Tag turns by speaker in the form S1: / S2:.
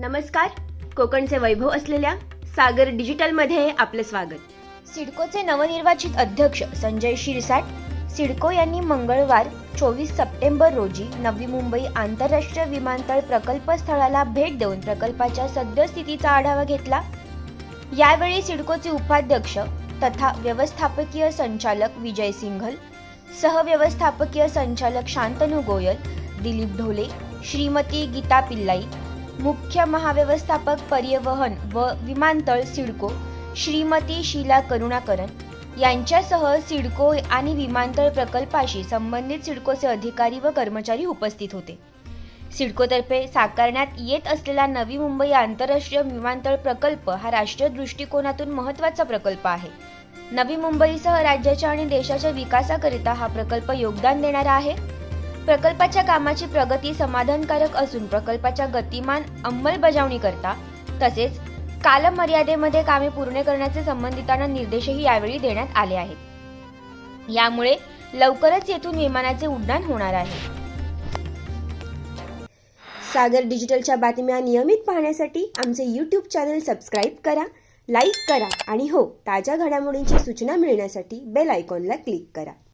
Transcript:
S1: नमस्कार. कोकणचे वैभव असलेल्या सागर डिजिटलमध्ये आपलं स्वागत. सिडकोचे नवनिर्वाचित अध्यक्ष संजय शिरसाट सिडको यांनी मंगळवार चोवीस सप्टेंबर रोजी नवी मुंबई आंतरराष्ट्रीय विमानतळ प्रकल्प स्थळाला भेट देऊन प्रकल्पाच्या सद्यस्थितीचा आढावा घेतला. यावेळी सिडकोचे उपाध्यक्ष तथा व्यवस्थापकीय संचालक विजय सिंघल सहव्यवस्थापकीय संचालक शांतनू गोयल दिलीप ढोले श्रीमती गीता पिल्लाई मुख्य महाव्यवस्थापक पर्यवहन व विमानतळ सिडको श्रीमती शीला करुणाकरन यांच्यासह सिडको आणि विमानतळ प्रकल्पाशी संबंधित सिडकोचे अधिकारी व कर्मचारी उपस्थित होते. सिडकोतर्फे साकारण्यात येत असलेला नवी मुंबई आंतरराष्ट्रीय विमानतळ प्रकल्प हा राष्ट्रीय दृष्टिकोनातून महत्त्वाचा प्रकल्प आहे. नवी मुंबईसह राज्याच्या आणि देशाच्या विकासाकरिता हा प्रकल्प योगदान देणारा आहे. प्रकल्पाच्या कामाची प्रगती समाधानकारक असून प्रकल्पाच्या गतिमान अंमलबजावणी करता तसेच कालमर्यादेमध्ये कामे पूर्ण करण्याचे संबंधितांना निर्देशही यावेळी देण्यात आले आहेत. यामुळे लवकरच येथून विमानाचे उड्डाण होणार आहे. सागर डिजिटलच्या बातम्या नियमित पाहण्यासाठी आमचे यूट्यूब चॅनल सबस्क्राईब करा लाईक करा आणि हो ताज्या घडामोडींची सूचना मिळण्यासाठी बेल आयकॉनला क्लिक करा.